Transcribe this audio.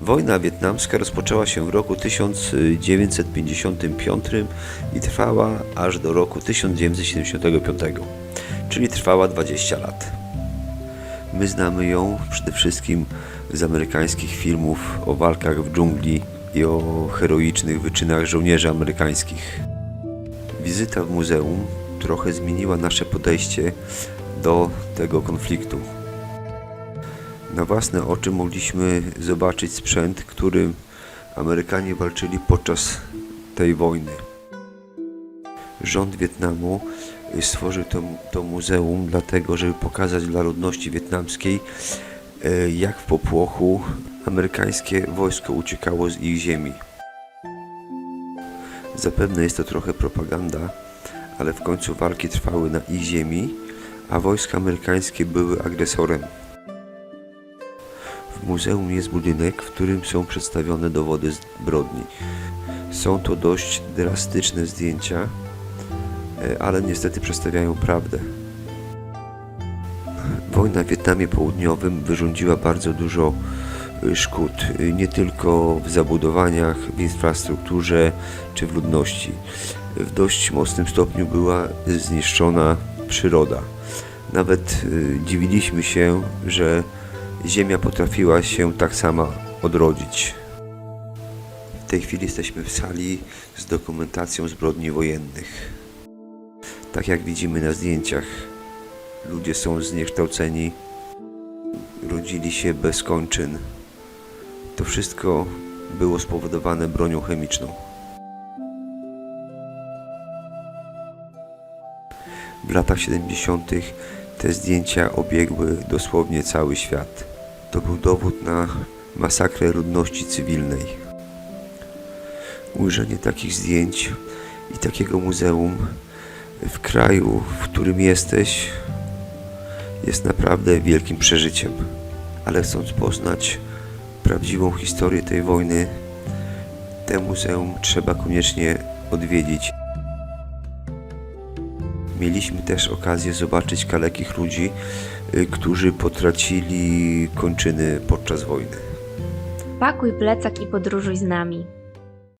Wojna wietnamska rozpoczęła się w roku 1955 i trwała aż do roku 1975, czyli trwała 20 lat. My znamy ją przede wszystkim z amerykańskich filmów o walkach w dżungli i o heroicznych wyczynach żołnierzy amerykańskich. Wizyta w muzeum trochę zmieniła nasze podejście do tego konfliktu. Na własne oczy mogliśmy zobaczyć sprzęt, którym Amerykanie walczyli podczas tej wojny. Rząd Wietnamu stworzył to, to muzeum dlatego, żeby pokazać dla ludności wietnamskiej, e, jak w popłochu amerykańskie wojsko uciekało z ich ziemi. Zapewne jest to trochę propaganda, ale w końcu walki trwały na ich ziemi, a wojska amerykańskie były agresorem. Muzeum jest budynek, w którym są przedstawione dowody zbrodni. Są to dość drastyczne zdjęcia, e, ale niestety przedstawiają prawdę. Wojna w Wietnamie Południowym wyrządziła bardzo dużo y, szkód, y, nie tylko w zabudowaniach, w infrastrukturze czy w ludności. W dość mocnym stopniu była zniszczona przyroda. Nawet dziwiliśmy się, że Ziemia potrafiła się tak sama odrodzić. W tej chwili jesteśmy w sali z dokumentacją zbrodni wojennych. Tak jak widzimy na zdjęciach, ludzie są zniekształceni, rodzili się bez kończyn. To wszystko było spowodowane bronią chemiczną. W latach 70. te zdjęcia obiegły dosłownie cały świat. To był dowód na masakrę ludności cywilnej. Ujrzenie takich zdjęć i takiego muzeum w kraju, w którym jesteś, jest naprawdę wielkim przeżyciem. Ale chcąc poznać prawdziwą historię tej wojny, te muzeum trzeba koniecznie odwiedzić. Mieliśmy też okazję zobaczyć kalekich ludzi, y, którzy potracili kończyny podczas wojny. Pakuj plecak i podróżuj z nami.